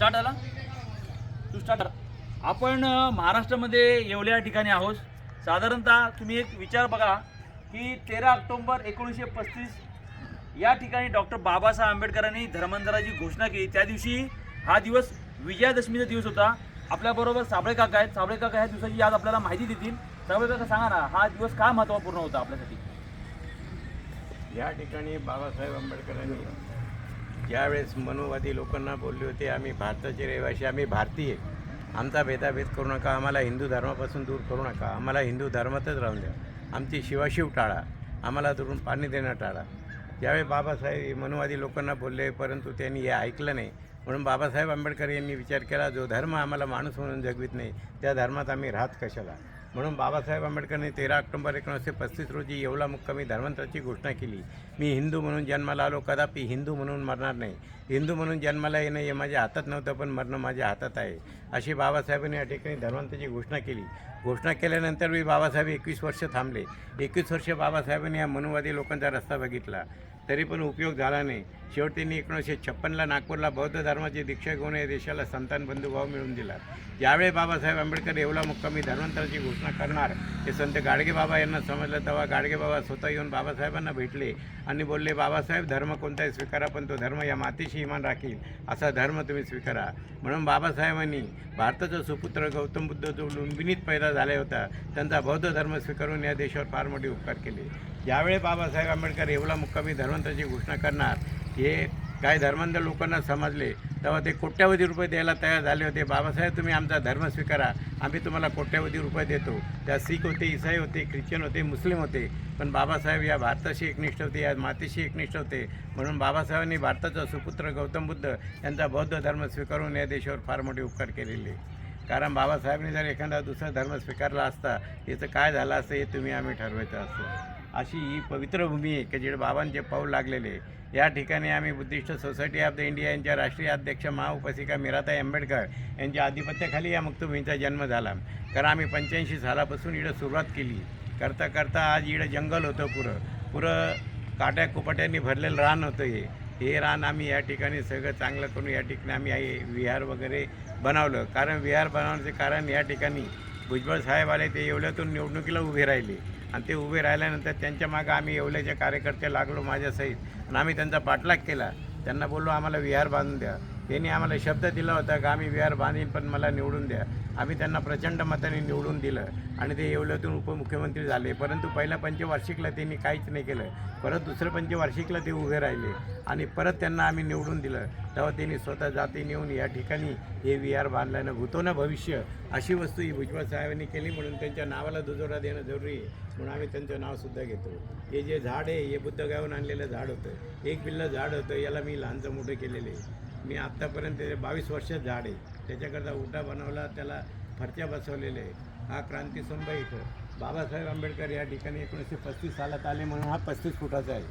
Start आला तू start आपण महाराष्ट्रामध्ये येवल्या ठिकाणी आहोत. साधारणतः तुम्ही एक विचार बघा की तेरा ऑक्टोंबर एकोणीसशे पस्तीस या ठिकाणी डॉक्टर बाबासाहेब आंबेडकरांनी धर्मांतराची घोषणा केली. त्या दिवशी हा दिवस विजयादशमीचा दिवस होता. आपल्याबरोबर साबळे काका आहेत. साबळे काका ह्या दिवसाची आज आपल्याला माहिती देतील. साबळे काका सांगा ना हा दिवस का महत्त्वपूर्ण होता आपल्यासाठी? या ठिकाणी बाबासाहेब आंबेडकरांनी ज्यावेळेस मनुवादी लोकांना बोलले होते आम्ही भारताचे रहिवासी आम्ही भारतीय. आमचा भेदाभेद करू नका आम्हाला हिंदू धर्मापासून दूर करू नका. आम्हाला हिंदू धर्मातच राहून द्या. आमची शिवाशिव टाळा. आम्हाला दुरून पाणी देणं टाळा. ज्यावेळी बाबासाहेब मनुवादी लोकांना बोलले परंतु त्यांनी हे ऐकलं नाही. म्हणून बाबासाहेब आंबेडकर यांनी विचार केला जो धर्म आम्हाला माणूस म्हणून जगवित नाही त्या धर्मात आम्ही राहत कशाला? म्हणून बाबासाहेब आंबेडकरांनी तेरा ऑक्टोबर एकोणीसशे पस्तीस रोजी येवला मुक्कामी धर्मांतराची घोषणा केली. मी हिंदू म्हणून जन्माला आलो कदापि हिंदू म्हणून मरणार नाही. हिंदू म्हणून जन्माला येणं हे माझ्या हातात नव्हतं पण मरणं माझ्या हातात आहे अशी बाबासाहेबांनी या ठिकाणी धर्मांतराची घोषणा केली. घोषणा केल्यानंतर मी बाबासाहेब एकवीस वर्ष थांबले. एकवीस वर्ष बाबासाहेबांनी या मनुवादी लोकांचा रस्ता बघितला. तरी पण उपयोग झाला नाही. शेवटी त्यांनी एकोणीसशे छप्पनला नागपूरला बौद्ध धर्माची दीक्षा घेऊन या देशाला संतान बंधुभाव मिळवून दिला. ज्यावेळी बाबासाहेब आंबेडकर येवला मुक्कामी धर्मांतराची घोषणा करणार हे संत गाडगेबाबा यांना समजलं तेव्हा गाडगेबाबा स्वतः येऊन बाबासाहेबांना भेटले आणि बोलले बाबासाहेब धर्म कोणताही स्वीकारा पण तो धर्म या मातीशी इमान राखील. असा धर्म तुम्ही स्वीकारा. म्हणून बाबासाहेबांनी भारताचा सुपुत्र गौतम बुद्ध जो लुंबिनीत पैदा झाला होता त्यांचा बौद्ध धर्म स्वीकारून या देशावर फार मोठे उपकार केले. ज्यावेळी बाबासाहेब आंबेडकर येवला मुक्कामी धर्मांतराची घोषणा करणार हे काही धर्मांध लोकांना समजले तेव्हा ते कोट्यावधी रुपये द्यायला तयार झाले होते. बाबासाहेब तुम्ही आमचा धर्म स्वीकारा आम्ही तुम्हाला कोट्यावधी रुपये देतो. त्या सीख होते इसाई होते ख्रिश्चन होते मुस्लिम होते पण बाबासाहेब या भारताशी एकनिष्ठ होते या मातेशी एकनिष्ठ होते. म्हणून बाबासाहेबांनी भारताचा सुपुत्र गौतम बुद्ध यांचा बौद्ध धर्म स्वीकारून या देशावर फार मोठे उपकार केलेले. कारण बाबासाहेबांनी जर एखादा दुसरा धर्म स्वीकारला असता याचं काय झालं असतं हे तुम्ही आम्ही ठरवायचं असतं. अशी ही पवित्र भूमी आहे. की जिथे बाबांचे पाऊल लागलेले या ठिकाणी आम्ही Buddhist society of the India यांच्या राष्ट्रीय अध्यक्ष महाउपासिका मीराताई आंबेडकर यांच्या आधिपत्याखाली या मुक्तभूमीचा जन्म झाला. कारण आम्ही पंच्याऐंशी सालापासून इकडं सुरुवात केली. करता करता आज इकडं जंगल होतं पुरं. पुरं काट्या कुपाट्यांनी भरलेलं रान होतं हे. हे रान आम्ही या ठिकाणी सगळं चांगलं करून या ठिकाणी आम्ही आहे विहार वगैरे बनवलं. कारण विहार बनवण्याचे कारण या ठिकाणी भुजबळ साहेब आले ते एवढ्यातून निवडणुकीला उभे राहिले. आणि ते उभे राहिल्यानंतर त्यांच्या मागं आम्ही येवल्याचे कार्यकर्ते लागलो माझ्यासहित. आणि आम्ही त्यांचा पाठलाग केला. त्यांना बोललो आम्हाला विहार बांधून द्या. त्यांनी आम्हाला शब्द दिला होता की आम्ही विहार बांधीन पण मला निवडून द्या. आम्ही त्यांना प्रचंड मताने निवडून दिलं आणि ते येवल्यातून उपमुख्यमंत्री झाले. परंतु पहिल्या पंचवार्षिकला त्यांनी काहीच नाही केलं. परत दुसरं पंचवार्षिकला ते उभे राहिले आणि परत त्यांना आम्ही निवडून दिलं. तेव्हा त्यांनी स्वतः जाती नेऊन या ठिकाणी हे विहार बांधल्यानं भूतो ना भविष्य अशी वस्तू ही भुजबळ साहेबांनी केली म्हणून त्यांच्या नावाला दुजोरा देणं जरुरी आहे म्हणून आम्ही त्यांचं नावसुद्धा घेतो. हे जे झाड आहे हे बुद्ध गावून आणलेलं झाड होतं. एक पिल्लं झाड होतं याला मी लहानचं मोठं केलेलं आहे. मी आत्तापर्यंत ते बावीस वर्षात झाड आहे त्याच्याकरता उठा बनवला त्याला फरच्या बसवलेले आहे. हा क्रांतीस्तंभ इथं. बाबासाहेब आंबेडकर या ठिकाणी एकोणीसशे पस्तीस सालात आले म्हणून हा पस्तीस फुटाचा आहे.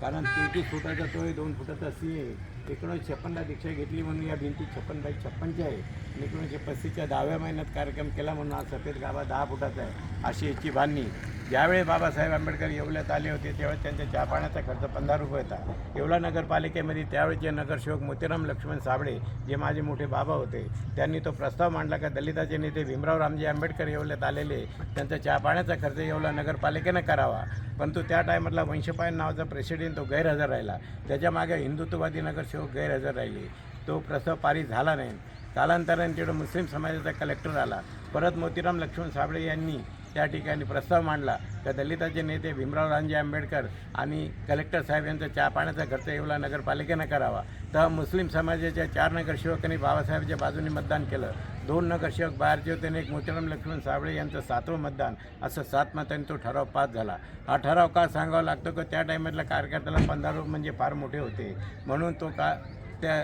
कारण तेहतीस फुटाचा तो आहे दोन फुटाचा सी आहे. एकोणीसशे छप्पनला दीक्षा घेतली म्हणून या भिंती छप्पन बाय छप्पनच्या आहे. आणि एकोणीसशे पस्तीसच्या दहाव्या महिन्यात कार्यक्रम केला म्हणून हा सफेद गाभा दहा फुटाचा आहे अशी याची बांधणी ज्यावेळी बाबासाहेब आंबेडकर येवल्यात आले होते त्यावेळेस त्यांच्या चहा पाण्याचा खर्च पंधरा रुपये होता. येवला नगरपालिकेमध्ये त्यावेळेचे नगरसेवक मोतीराम लक्ष्मण साबळे जे माझे मोठे बाबा होते त्यांनी तो प्रस्ताव मांडला का दलिताचे नेते भीमराव रामजी आंबेडकर येवल्यात आलेले त्यांचा चहा पाण्याचा खर्च येवला नगरपालिकेनं करावा. परंतु त्या टायमातला वंशपायन नावाचा प्रेसिडेंट तो गैरहजर राहिला. त्याच्यामागे हिंदुत्ववादी नगरसेवक गैरहजर राहिले. तो प्रस्ताव पारित झाला नाही. कालांतराने तिकडं मुस्लिम समाजाचा कलेक्टर आला. परत मोतीराम लक्ष्मण साबळे यांनी त्या ठिकाणी प्रस्ताव मांडला. तर दलिताचे नेते भीमराव रामजी आंबेडकर आणि कलेक्टर साहेब यांचा चहा पाण्याचा खर्च येवला नगरपालिकेनं करावा. तर मुस्लिम समाजाच्या चार नगरसेवकांनी बाबासाहेबच्या बाजूने मतदान केलं. दोन नगरसेवक बाहेरचे होते आणि एक मोतीराम लक्ष्मण साबळे यांचं सातवं मतदान. असं सात मतांनी तो ठराव पास झाला. हा ठराव का सांगावा लागतो? की त्या टायमातल्या कार्यकर्त्याला पंधरा म्हणजे फार मोठे होते. म्हणून तो का त्या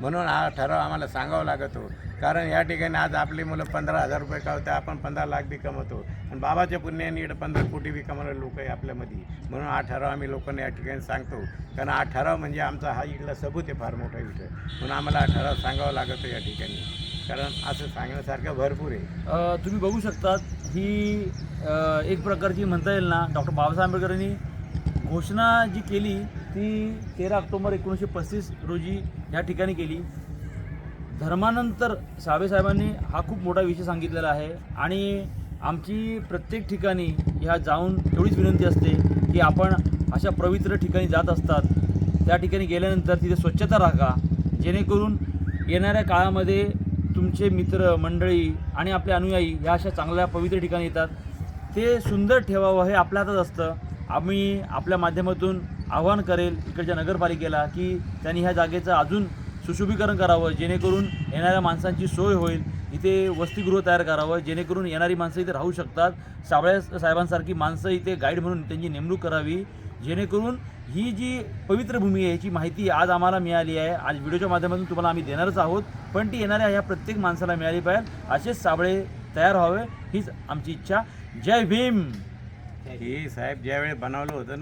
म्हणून हा ठराव आम्हाला सांगावा लागतो कारण या ठिकाणी आज आपली मुलं पंधरा हजार रुपये कावते आपण पंधरा लाख बी कमवतो. आणि बाबाच्या पुण्याने इकडे पंधरा कोटी बी कमवणारे लोक आहे आपल्यामध्ये. म्हणून हा ठराव आम्ही लोकांना या ठिकाणी सांगतो. कारण हा ठराव म्हणजे आमचा हा इकडला सबूत आहे फार मोठा विषय म्हणून आम्हाला हा ठराव सांगावा लागतो या ठिकाणी. कारण असं सांगण्यासारखं भरपूर आहे. तुम्ही बघू शकतात ही एक प्रकारची म्हणता येईल ना डॉक्टर बाबासाहेब आंबेडकरांनी घोषणा जी केली ती तेरा ऑक्टोबर एकोणीसशे पस्तीस रोजी या ठिकाणी केली धर्मानंतर सावेसाहेबांनी हा खूप मोठा विषय सांगितलेला आहे आणि आमची प्रत्येक ठिकाणी ह्या जाऊन एवढीच विनंती असते की आपण अशा पवित्र ठिकाणी जात असतात. त्या ठिकाणी गेल्यानंतर तिथे स्वच्छता राखा जेणेकरून येणाऱ्या काळामध्ये तुमचे मित्र मंडळी आणि आपले अनुयायी ह्या अशा चांगल्या पवित्र ठिकाणी येतात. ते सुंदर ठेवावं हे आपल्या हातात असतं. आम्ही आपल्या माध्यमातून आवाहन करेल इकडच्या नगरपालिकेला की त्यांनी ह्या जागेचं अजून सुशोभीकरण करावं जेणेकरून येणाऱ्या माणसांची सोय होईल. इथे वसतिगृह तयार करावं जेणेकरून येणारी माणसं इथे राहू शकतात. साबळ्या साहेबांसारखी माणसं इथे गाईड म्हणून त्यांची नेमणूक करावी. जेणेकरून ही जी पवित्र भूमी आहे याची माहिती आज आम्हाला मिळाली आहे. आज व्हिडिओच्या माध्यमातून तुम्हाला आम्ही देणारच आहोत पण ती येणाऱ्या ह्या प्रत्येक माणसाला मिळाली पाहिजे. असेच साबळे तयार व्हावे हीच आमची इच्छा. जय भीम! हे साहेब ज्यावेळी बनवलं होतं